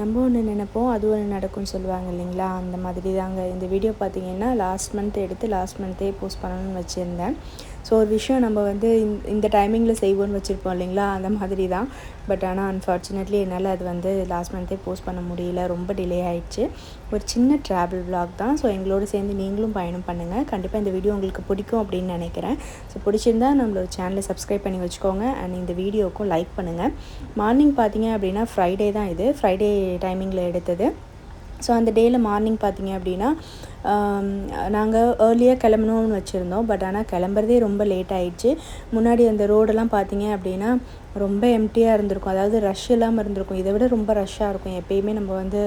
நம்ம ஒன்று நினைப்போம் அது ஒன்று நடக்கும்னு சொல்லுவாங்க இல்லைங்களா? அந்த மாதிரி தாங்க இந்த வீடியோ பார்த்தீங்கன்னா லாஸ்ட் மந்த் எடுத்து லாஸ்ட் மந்த்தே போஸ்ட் பண்ணணும்னு வச்சுருந்தேன். ஸோ ஒரு விஷயம் நம்ம வந்து இந்த- இந்த டைமிங்கில் செய்வோம்னு வச்சுருப்போம் இல்லைங்களா? அந்த மாதிரி தான் பட் ஆனால் அன்ஃபார்ச்சுனேட்லி என்னால் அது வந்து லாஸ்ட் மந்த்தே போஸ்ட் பண்ண முடியல. ரொம்ப டிலே ஆகிடுச்சு ஒரு சின்ன ட்ராவல் vlog தான். ஸோ எங்களோட சேர்ந்து நீங்களும் பயணம் பண்ணுங்கள் கண்டிப்பாக இந்த வீடியோ உங்களுக்கு பிடிக்கும் அப்படின்னு நினைக்கிறேன். ஸோ பிடிச்சிருந்தா நம்மளோட சேனலை சப்ஸ்கிரைப் பண்ணி வச்சுக்கோங்க. அண்ட் இந்த வீடியோக்கும் லைக் பண்ணுங்கள் மார்னிங் பார்த்தீங்க அப்படின்னா ஃப்ரைடே தான் இது. ஃப்ரைடே டைமிங்கில் எடுத்தது. ஸோ அந்த டேயில் மார்னிங் பார்த்தீங்க அப்படின்னா நாங்கள் ஏர்லியாக கிளம்பணும்னு வச்சுருந்தோம். பட் ஆனால் கிளம்புறதே ரொம்ப லேட் ஆகிடுச்சு முன்னாடி அந்த ரோடெல்லாம் பார்த்தீங்க அப்படின்னா ரொம்ப எம்டியாக இருந்திருக்கும். அதாவது ரஷ் இல்லாமல் இருந்திருக்கும். இதை விட ரொம்ப ரஷ்ஷாக இருக்கும். எப்பயுமே நம்ம வந்து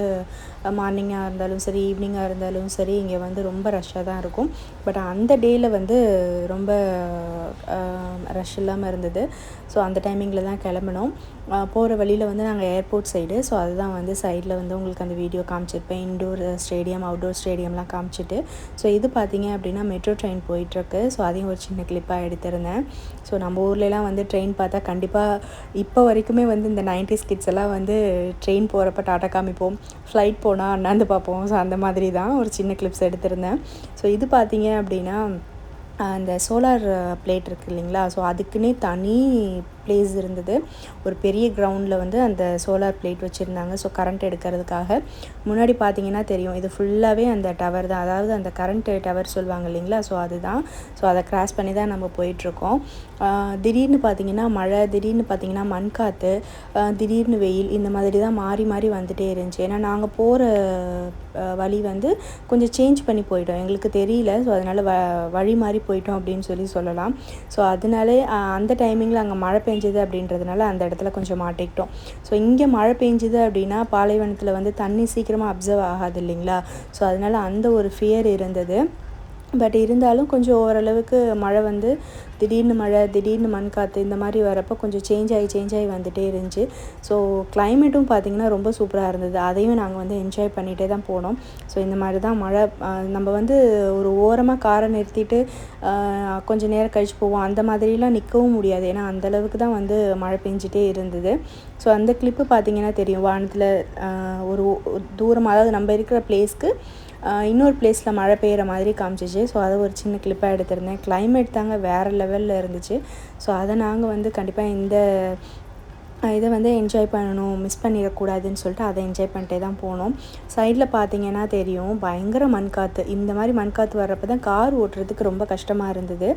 மார்னிங்காக இருந்தாலும் சரி ஈவினிங்காக இருந்தாலும் சரி இங்கே வந்து ரொம்ப ரஷ்ஷாக தான் இருக்கும். பட் அந்த டேயில் வந்து ரொம்ப ரஷ் இல்லாமல் இருந்தது. ஸோ அந்த டைமிங்கில் தான் கிளம்பினோம். போகிற வழியில் வந்து நாங்கள் ஏர்போர்ட் சைடு ஸோ அதுதான் வந்து சைடில் வந்து உங்களுக்கு அந்த வீடியோ காமிச்சிருப்பேன். இன்டோர் ஸ்டேடியம் அவுட்டோர் ஸ்டேடியம்லாம் காமிச்சிட்டு. ஸோ இது பார்த்தீங்க அப்படின்னா மெட்ரோ ட்ரெயின் போயிட்டுருக்கு. ஸோ அதையும் ஒரு சின்ன கிளிப்பாக எடுத்திருந்தேன். ஸோ நம்ம ஊர்லலாம் வந்து ட்ரெயின் பார்த்தா கண்டிப்பாக இப்போ வரைக்குமே வந்து இந்த நைன்டிஸ் கிட்ஸ் எல்லாம் வந்து ட்ரெயின் போகிறப்ப டாட்டா காமிப்போம். ஃப்ளைட் போனால் அண்ணாந்து பார்ப்போம். ஸோ அந்த மாதிரி தான் ஒரு சின்ன கிளிப்ஸ் எடுத்திருந்தேன். ஸோ இது பார்த்தீங்க அப்படின்னா அந்த சோலார் பிளேட் இருக்குது இல்லைங்களா? ஸோ அதுக்குன்னே தனி பிளேஸ் இருந்தது. ஒரு பெரிய கிரவுண்டில் வந்து அந்த சோலார் பிளேட் வச்சுருந்தாங்க. ஸோ கரண்ட் எடுக்கிறதுக்காக. முன்னாடி பார்த்தீங்கன்னா தெரியும். இது ஃபுல்லாகவே அந்த டவர் தான். அதாவது அந்த கரண்ட் டவர் சொல்லுவாங்க இல்லைங்களா? ஸோ அதுதான். ஸோ அதை கிராஸ் பண்ணி தான் நம்ம போயிட்டுருக்கோம். திடீர்னு பார்த்தீங்கன்னா மழை திடீர்னு பார்த்தீங்கன்னா மண் காற்று திடீர்னு வெயில் இந்த மாதிரி தான் மாறி மாறி வந்துகிட்டே இருந்துச்சு. ஏன்னா நாங்கள் போகிற வழி வந்து கொஞ்சம் சேஞ்ச் பண்ணி போயிட்டோம். எங்களுக்கு தெரியல. ஸோ அதனால் வ வழி மாறி போயிட்டோம் அப்படின்னு சொல்லி சொல்லலாம். ஸோ அதனாலே அந்த டைமிங்கில் அங்கே மழை பெஞ்சுது அப்படின்றதுனால அந்த இடத்துல கொஞ்சம் மாட்டிக்கிட்டோம். ஸோ இங்கே மழை பெஞ்சுது அப்படின்னா பாலைவனத்தில் வந்து தண்ணி சீக்கிரமாக அப்சர்வ் ஆகாது இல்லைங்களா? ஸோ அதனால் அந்த ஒரு ஃபியர் இருந்தது. பட் இருந்தாலும் கொஞ்சம் ஓரளவுக்கு மழை வந்து திடீர்னு மழை திடீர்னு மண் காற்று இந்த மாதிரி வரப்போ கொஞ்சம் சேஞ்ச் ஆகி சேஞ்ச் ஆகி வந்துகிட்டே இருந்துச்சு. ஸோ கிளைமேட்டும் பார்த்திங்கன்னா ரொம்ப சூப்பராக இருந்தது. அதையும் நாங்கள் வந்து என்ஜாய் பண்ணிகிட்டே தான் போனோம். ஸோ இந்த மாதிரி தான் மழை நம்ம வந்து ஒரு ஓரமாக காரை நிறுத்திட்டு கொஞ்சம் நேரம் கழிச்சு போவோம். அந்த மாதிரிலாம் நிற்கவும் முடியாது. ஏன்னா அந்த அளவுக்கு தான் வந்து மழை பெஞ்சிட்டே இருந்தது. ஸோ அந்த கிளிப்பு பார்த்தீங்கன்னா தெரியும். வானத்தில் ஒரு தூரமாக அதாவது நம்ம இருக்கிற பிளேஸ்க்கு இன்னொரு பிளேஸில் மழை பெய்கிற மாதிரி காமிச்சிச்சு. ஸோ அதை ஒரு சின்ன கிளிப்பாக எடுத்திருந்தேன். கிளைமேட் தாங்க வேறு லெவலில் இருந்துச்சு. ஸோ அதை நாங்கள் வந்து கண்டிப்பாக இந்த இதை வந்து என்ஜாய் பண்ணணும் மிஸ் பண்ணிடக்கூடாதுன்னு சொல்லிட்டு அதை என்ஜாய் பண்ணிட்டே தான் போனோம். சைடில் பார்த்தீங்கன்னா தெரியும் பயங்கர மண்காற்று இந்த மாதிரி மண்காற்று வர்றப்ப தான் கார் ஓட்டுறதுக்கு ரொம்ப கஷ்டமாக இருந்தது.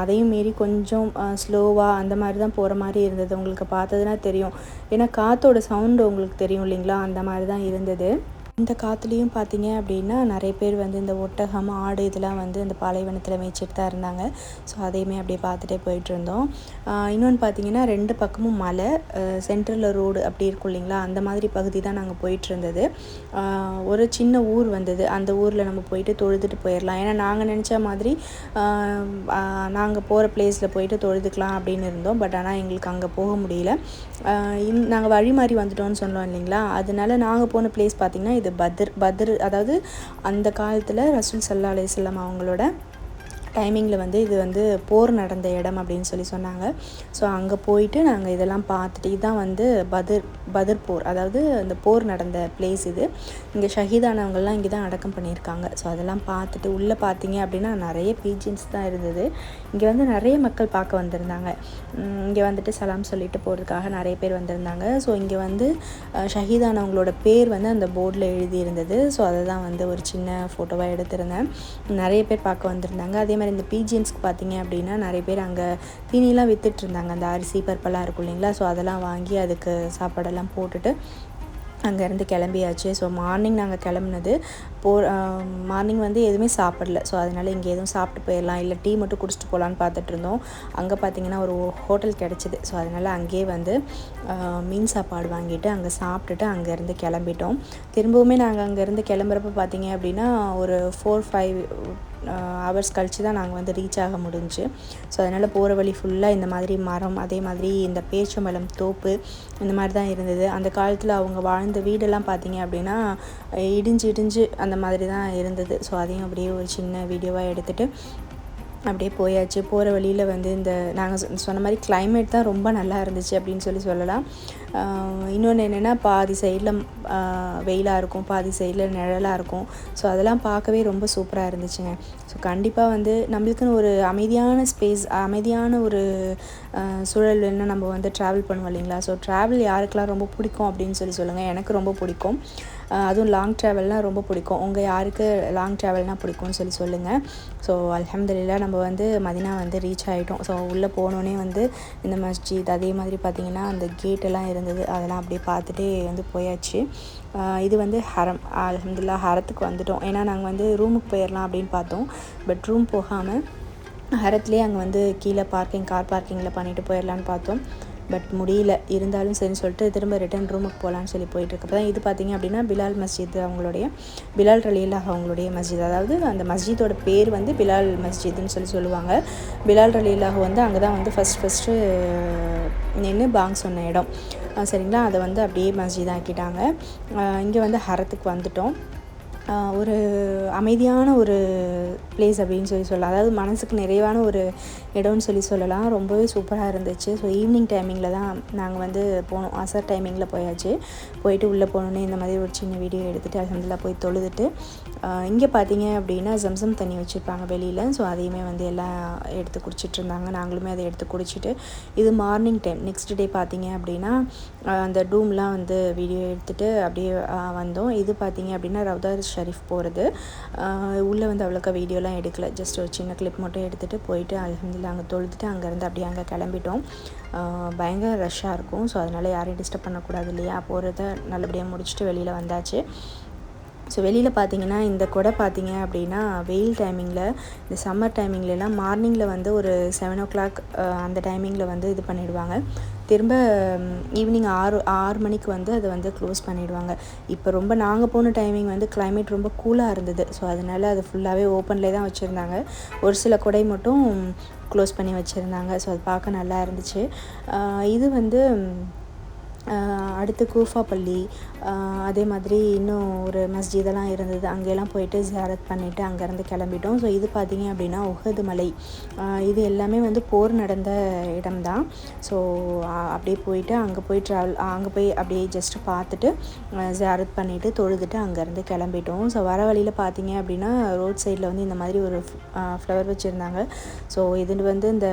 அதையும் மீறி கொஞ்சம் ஸ்லோவாக அந்த மாதிரி தான் போகிற மாதிரி இருந்தது. உங்களுக்கு பார்த்ததுனா தெரியும். ஏன்னா காற்றோட சவுண்டு உங்களுக்கு தெரியும் இல்லைங்களா? அந்த மாதிரி தான் இருந்தது. இந்த காற்றுலேயும் பார்த்தீங்க அப்படின்னா நிறைய பேர் வந்து இந்த ஒட்டகம் ஆடு இதெல்லாம் வந்து இந்த பாலைவனத்தில் மேய்ச்சிட்டு தான் இருந்தாங்க. ஸோ அதையுமே அப்படியே பார்த்துட்டே போயிட்டு இருந்தோம். இன்னொன்று பார்த்தீங்கன்னா ரெண்டு பக்கமும் மலை சென்ட்ரலில் ரோடு அப்படி இருக்கும் இல்லைங்களா? அந்த மாதிரி பகுதி தான் நாங்கள் போயிட்டு இருந்தது. ஒரு சின்ன ஊர் வந்தது. அந்த ஊரில் நம்ம போயிட்டு தொழுதுட்டு போயிடலாம் ஏன்னா நாங்கள் நினச்ச மாதிரி நாங்கள் போகிற பிளேஸில் போயிட்டு தொழுதுக்கலாம் அப்படின்னு இருந்தோம். பட் ஆனால் எங்களுக்கு அங்கே போக முடியல. நாங்கள் வழி மாறி வந்துட்டோம்னு சொன்னோம் இல்லைங்களா? அதனால நாங்கள் போன பிளேஸ் பார்த்திங்கன்னா இது பத்ர் பத்ர் அதாவது அந்த காலத்தில் ரசூல் சல்லா அலையம் அவங்களோட டைமிங்கில் வந்து இது வந்து போர் நடந்த இடம் அப்படின்னு சொல்லி சொன்னாங்க. ஸோ அங்கே போயிட்டு நாங்கள் இதெல்லாம் பார்த்துட்டு இதுதான் வந்து பதர் பதர் போர். அதாவது அந்த போர் நடந்த பிளேஸ் இது. இங்கே ஷஹீதானவங்கள்லாம் இங்கே தான் அடக்கம் பண்ணியிருக்காங்க. ஸோ அதெல்லாம் பார்த்துட்டு உள்ளே பார்த்தீங்க அப்படின்னா நிறைய பீஜின்ஸ் தான் இருந்தது. இங்கே வந்து நிறைய மக்கள் பார்க்க வந்திருந்தாங்க. இங்கே வந்துட்டு சலாம் சொல்லிட்டு போகிறதுக்காக நிறைய பேர் வந்திருந்தாங்க. ஸோ இங்கே வந்து ஷஹீதானவங்களோட பேர் வந்து அந்த போர்டில் எழுதியிருந்தது. ஸோ அதை தான் வந்து ஒரு சின்ன ஃபோட்டோவாக எடுத்திருந்தேன். நிறைய பேர் பார்க்க வந்திருந்தாங்க. அதே மாதிரி இந்த பிஜிஎன்ஸ்க்கு பார்த்தீங்க அப்படின்னா நிறைய பேர் அங்கே தீனிலாம் விற்றுட்ருந்தாங்க அந்த அரிசி பருப்பெல்லாம் இருக்கும் இல்லைங்களா? ஸோ அதெல்லாம் வாங்கி அதுக்கு சாப்பாடெல்லாம் போட்டுட்டு அங்கேருந்து கிளம்பியாச்சு. ஸோ மார்னிங் நாங்கள் கிளம்புனது. போ மார்னிங் வந்து எதுவுமே சாப்பிடல. ஸோ அதனால் இங்கே எதுவும் சாப்பிட்டு போயிடலாம். இல்லை டீ மட்டும் குடிச்சிட்டு போகலான்னு பார்த்துட்டு இருந்தோம் அங்கே பார்த்தீங்கன்னா ஒரு ஹோட்டல் கிடச்சிது. ஸோ அதனால் அங்கேயே வந்து மீன் சாப்பாடு வாங்கிட்டு அங்கே சாப்பிட்டுட்டு அங்கேருந்து கிளம்பிட்டோம். திரும்பவுமே நாங்கள் அங்கேருந்து கிளம்புறப்ப பார்த்தீங்க அப்படின்னா ஒரு ஃபோர் ஃபைவ் ஹவர்ஸ் கழித்து தான் நாங்கள் வந்து ரீச் ஆக முடிஞ்சு. ஸோ அதனால் போகிற வழி ஃபுல்லாக இந்த மாதிரி மரம் அதே மாதிரி இந்த பேச்சம்பழம் தோப்பு இந்த மாதிரி தான் இருந்தது. அந்த காலத்தில் அவங்க வாழ்ந்த வீடெல்லாம் பார்த்தீங்க அப்படின்னா இடிஞ்சு இடிஞ்சு அந்த மாதிரி தான் இருந்தது. ஸோ அதையும் அப்படியே ஒரு சின்ன வீடியோவாக எடுத்துகிட்டு அப்படியே போயாச்சு. போகிற வழியில் வந்து இந்த நாங்கள் சொன்ன மாதிரி கிளைமேட் தான் ரொம்ப நல்லா இருந்துச்சு அப்படின்னு சொல்லி சொல்லலாம். இன்னொன்று என்னென்னா பாதி சைடில் வெயிலாக இருக்கும் பாதி சைடில் நிழலாக இருக்கும். ஸோ அதெல்லாம் பார்க்கவே ரொம்ப சூப்பராக இருந்துச்சுங்க. ஸோ கண்டிப்பாக வந்து நம்மளுக்குன்னு ஒரு அமைதியான ஸ்பேஸ் அமைதியான ஒரு சூழல் வேணும்னா நம்ம வந்து ட்ராவல் பண்ணுவோம் இல்லைங்களா? ஸோ ட்ராவல் யாருக்கெல்லாம் ரொம்ப பிடிக்கும் அப்படின்னு சொல்லி சொல்லுங்கள் எனக்கு ரொம்ப பிடிக்கும். அதுவும் லாங் ட்ராவல்னால் ரொம்ப பிடிக்கும். உங்கள் யாருக்கு லாங் ட்ராவல்னால் பிடிக்கும்னு சொல்லி சொல்லுங்கள் ஸோ அலமதுல்லா நம்ம வந்து மதினா வந்து ரீச் ஆகிட்டோம் ஸோ உள்ளே போனோடனே வந்து இந்த மஸ்ஜித் அதே மாதிரி பார்த்திங்கன்னா அந்த கேட்டெல்லாம் இருந்தது. அதெல்லாம் அப்படியே பார்த்துட்டே வந்து போயாச்சு. இது வந்து ஹரம். அலமதுல்லா ஹரத்துக்கு வந்துட்டோம். ஏன்னா நாங்கள் வந்து ரூமுக்கு போயிடலாம் அப்படின்னு பார்த்தோம். பட் ரூம் போகாமல் ஹரத்துலேயே அங்கே வந்து கீழே பார்க்கிங் கார் பார்க்கிங்கில் பண்ணிட்டு போயிடலான்னு பார்த்தோம். பட் முடியல. இருந்தாலும் சரின்னு சொல்லிட்டு திரும்ப ரிட்டர்ன் ரூமுக்கு போகலான்னு சொல்லி போயிட்டு இருக்கப்ப தான் இது பார்த்தீங்க அப்படின்னா பிலால் மஸ்ஜித் அவங்களுடைய பிலால் ரலியல்லாஹ் அவங்களுடைய மஸ்ஜித். அதாவது அந்த மஸ்ஜிதோட பேர் வந்து பிலால் மஸ்ஜித்னு சொல்லி சொல்லுவாங்க. பிலால் ரலியல்லாஹ் வந்து அங்கே தான் வந்து ஃபஸ்ட் ஃபஸ்ட்டு நின்று பாங் சொன்ன இடம். சரிங்களா? அதை வந்து அப்படியே மஸ்ஜித் ஆக்கிட்டாங்க இங்கே வந்து ஹரத்துக்கு வந்துட்டோம். ஒரு அமைதியான ஒரு பிளேஸ் அப்படின்னு சொல்லி சொல்லலாம். அதாவது மனசுக்கு நிறைவான ஒரு இடம்னு சொல்லி சொல்லலாம். ரொம்பவே சூப்பராக இருந்துச்சு. ஸோ ஈவினிங் டைமிங்கில் தான் நாங்கள் வந்து போனோம். அசர் டைமிங்கில் போயாச்சு. போயிட்டு உள்ளே போனோன்னே இந்த மாதிரி ஒரு சின்ன வீடியோ எடுத்துகிட்டு அலமதுல்லா போய் தொழுதுட்டு இங்கே பார்த்தீங்க அப்படின்னா ஜம்சம் தண்ணி வச்சுருப்பாங்க வெளியில். ஸோ அதையுமே வந்து எல்லாம் எடுத்து குடிச்சிட்டு இருந்தாங்க. நாங்களுமே அதை எடுத்து குடிச்சிட்டு இது மார்னிங் டைம் நெக்ஸ்ட் டே பார்த்தீங்க அப்படின்னா அந்த டூம்லாம் வந்து வீடியோ எடுத்துகிட்டு அப்படியே வந்தோம். இது பார்த்தீங்க அப்படின்னா ரவுதார் ஷெரீஃப் போகிறது உள்ளே வந்து அவ்வளோக்கா வீடியோலாம் எடுக்கல. ஜஸ்ட் ஒரு சின்ன கிளிப் மட்டும் எடுத்துகிட்டு போயிட்டு அலமதுல்லா அங்கே தொழுதுட்டு அங்கேருந்து அப்படியே அங்கே கிளம்பிட்டோம். பயங்கர ரஷ்ஷாக இருக்கும். ஸோ அதனால் யாரையும் டிஸ்டர்ப் பண்ணக்கூடாது இல்லையா? போகிறத நல்லபடியாக முடிச்சுட்டு வெளியில் வந்தாச்சு. ஸோ வெளியில் பார்த்தீங்கன்னா இந்த கொடை பார்த்தீங்க அப்படின்னா வெயில் டைமிங்கில் இந்த சம்மர் டைமிங்லலாம் மார்னிங்கில் வந்து ஒரு செவன் ஓ கிளாக் அந்த டைமிங்கில் வந்து இது பண்ணிவிடுவாங்க திரும்ப ஈவினிங் ஆறு ஆறு மணிக்கு வந்து அதை வந்து க்ளோஸ் பண்ணிவிடுவாங்க இப்போ ரொம்ப நாங்கள் போன டைமிங் வந்து கிளைமேட் ரொம்ப கூலாக இருந்தது. ஸோ அதனால அது ஃபுல்லாகவே ஓப்பன்லேயே தான் வச்சுருந்தாங்க. ஒரு சில கொடை மட்டும் க்ளோஸ் பண்ணி வச்சுருந்தாங்க. ஸோ அது பார்க்க நல்லா இருந்துச்சு. இது வந்து அடுத்து கூஃபா பள்ளி அதே மாதிரி இன்னும் ஒரு மஸ்ஜிதெல்லாம் இருந்தது. அங்கெல்லாம் போயிட்டு ஜியாரத் பண்ணிவிட்டு அங்கேருந்து கிளம்பிட்டோம். ஸோ இது பார்த்திங்க அப்படின்னா உகது மலை. இது எல்லாமே வந்து போர் நடந்த இடம்தான். ஸோ அப்படியே போயிட்டு அங்கே போய் ட்ராவல் அங்கே போய் அப்படியே ஜஸ்ட்டு பார்த்துட்டு ஜியாரத் பண்ணிவிட்டு தொழுதுட்டு அங்கேருந்து கிளம்பிட்டோம். ஸோ வர வழியில் பார்த்திங்க அப்படின்னா ரோட் சைடில் வந்து இந்த மாதிரி ஒரு ஃப்ளவர் வச்சுருந்தாங்க. ஸோ இது வந்து இந்த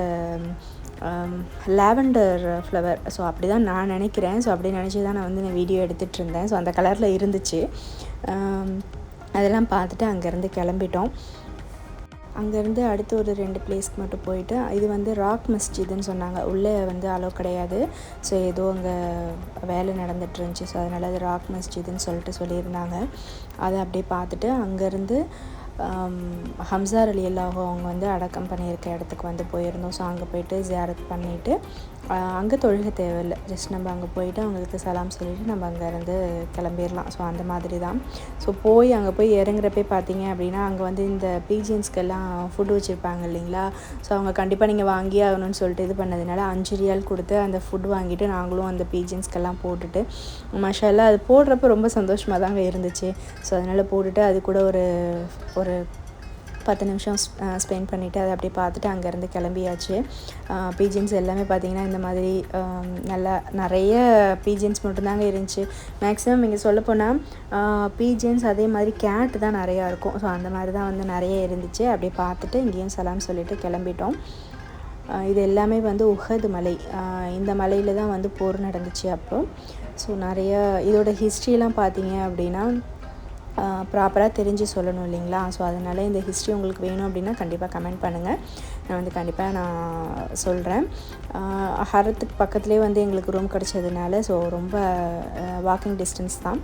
லாவெண்டர் ஃப்ளவர் ஸோ அப்படி தான் நான் நினைக்கிறேன். ஸோ அப்படி நினச்சி தான் நான் வந்து இந்த வீடியோ எடுத்துகிட்டு இருந்தேன் ஸோ அந்த கலரில் இருந்துச்சு. Um, அதெல்லாம் பார்த்துட்டு அங்கேருந்து கிளம்பிட்டோம். அங்கேருந்து அடுத்து ஒரு ரெண்டு பிளேஸ்க்கு மட்டும் போயிட்டு இது வந்து ராக் மஸ்ஜிதுன்னு சொன்னாங்க. உள்ளே வந்து அலோ கிடையாது. ஸோ ஏதோ அங்கே வேலை நடந்துட்டு இருந்துச்சு ஸோ அதனால் அது ராக் மஸ்ஜிதுன்னு சொல்லிட்டு சொல்லியிருந்தாங்க. அதை அப்படியே பார்த்துட்டு அங்கேருந்து ஹம்சார் அலி அல்லாஹோ அவங்க வந்து அடக்கம் பண்ணியிருக்க இடத்துக்கு வந்து போயிருந்தோம். ஸோ அங்கே போயிட்டு ஜியாரத் பண்ணிவிட்டு அங்கே தொழுக தேவையில்லை. ஜஸ்ட் நம்ம அங்கே போயிட்டு அவங்களுக்கு சலாம் சொல்லிவிட்டு நம்ம அங்கேருந்து கிளம்பிடலாம் ஸோ அந்த மாதிரி தான் ஸோ போய் அங்கே போய் இறங்குறப்பே பார்த்தீங்க அப்படின்னா அங்கே வந்து இந்த பீஜியன்ஸ்க்கெல்லாம் ஃபுட் வச்சுருப்பாங்க இல்லைங்களா? ஸோ அவங்க கண்டிப்பாக நீங்கள் வாங்கி ஆகணும்னு சொல்லிட்டு இது பண்ணதுனால அஞ்சு ரியால் கொடுத்து அந்த ஃபுட் வாங்கிட்டு நாங்களும் அந்த பீஜியன்ஸ்க்கெல்லாம் போட்டுட்டு மஷாலா அது போடுறப்ப ரொம்ப சந்தோஷமாக தாங்க இருந்துச்சு. ஸோ அதனால் போட்டுட்டு அது கூட ஒரு ஒரு பத்து நிமிஷம் ஸ்பெண்ட் பண்ணிவிட்டு அதை அப்படியே பார்த்துட்டு அங்கேருந்து கிளம்பியாச்சு. பீஜன்ஸ் எல்லாமே பார்த்திங்கன்னா இந்த மாதிரி நல்லா நிறைய பீஜன்ஸ் மட்டும்தாங்க இருந்துச்சு. மேக்ஸிமம் இங்கே சொல்லப்போனால் பீஜன்ஸ் அதே மாதிரி கேட் தான் நிறையா இருக்கும். ஸோ அந்த மாதிரி தான் வந்து நிறைய இருந்துச்சு. அப்படியே பார்த்துட்டு இங்கேயும் சலாம் சொல்லிவிட்டு கிளம்பிட்டோம். இது எல்லாமே வந்து உஹது மலை. இந்த மலையில் தான் வந்து போர் நடந்துச்சு அப்போ. ஸோ நிறைய இதோட ஹிஸ்ட்ரியெலாம் பார்த்தீங்க அப்படின்னா ப்ராப்பராக தெரிஞ்சு சொல்லணும் இல்லைங்களா? ஸோ அதனால் இந்த ஹிஸ்ட்ரி உங்களுக்கு வேணும் அப்படின்னா கண்டிப்பாக கமெண்ட் பண்ணுங்கள் நான் வந்து கண்டிப்பாக நான் சொல்கிறேன் ஹரத்துக்கு பக்கத்துலேயே வந்து எங்களுக்கு ரூம் கிடச்சதுனால ஸோ ரொம்ப வாக்கிங் டிஸ்டன்ஸ் தான்.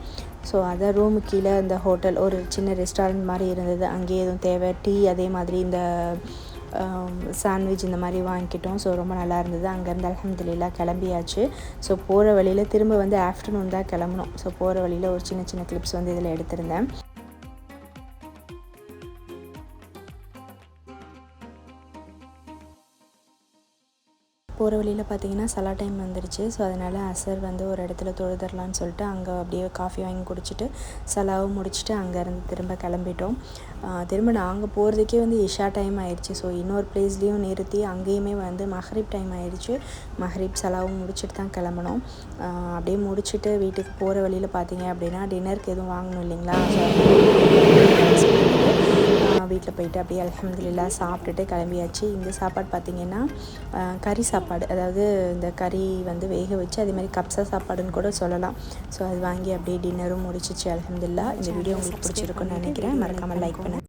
ஸோ அதை ரூமு கீழே இந்த ஹோட்டல் ஒரு சின்ன ரெஸ்டாரண்ட் மாதிரி இருந்தது. அங்கேயே எதுவும் தேவை டீ அதே மாதிரி இந்த சாண்ட்விச் இந்த மாதிரி வாங்கிக்கிட்டோம். ஸோ ரொம்ப நல்லா இருந்தது. அங்கேருந்து அலமதுல்லா கிளம்பியாச்சு. ஸோ போகிற வழியில் திரும்ப வந்து ஆஃப்டர்நூன் தான் கிளம்பணும் ஸோ போகிற வழியில் ஒரு சின்ன சின்ன கிளிப்ஸ் வந்து இதில் எடுத்திருந்தேன். போகிற வழியில் பார்த்தீங்கன்னா சலா டைம் வந்துருச்சு. ஸோ அதனால் அசர் வந்து ஒரு இடத்துல தொழுதரலான்னு சொல்லிட்டு அங்கே அப்படியே காஃபி வாங்கி குடிச்சிட்டு சலாவும் முடிச்சுட்டு அங்கேருந்து திரும்ப கிளம்பிட்டோம். திரும்ப நாங்கள் போகிறதுக்கே வந்து இஷா டைம் ஆயிடுச்சு. ஸோ இன்னொரு பிளேஸ்லேயும் நிறுத்தி அங்கேயுமே வந்து மஹரீப் டைம் ஆயிடுச்சு. மஹரீப் செலவும் முடிச்சுட்டு தான் கிளம்பணும். அப்படியே முடிச்சுட்டு வீட்டுக்கு போகிற வழியில் பார்த்தீங்க அப்படின்னா டின்னருக்கு எதுவும் வாங்கணும் இல்லைங்களா? வீட்டில் போயிட்டு அப்படியே அல்ஹம்துலில்லா சாப்பிட்டுட்டு கிளம்பியாச்சு. இந்த சாப்பாடு பார்த்திங்கன்னா கறி சாப்பாடு. அதாவது இந்த கறி வந்து வேக வச்சு அதே மாதிரி கப்சா சாப்பாடுன்னு கூட சொல்லலாம். ஸோ அது வாங்கி அப்படியே டின்னரும் முடிச்சிச்சு அல்ஹம்துலில்லா. இந்த வீடியோ உங்களுக்கு பிடிச்சிருக்குன்னு நினைக்கிறேன். மறக்காமல் லைக் பண்ணுங்கள்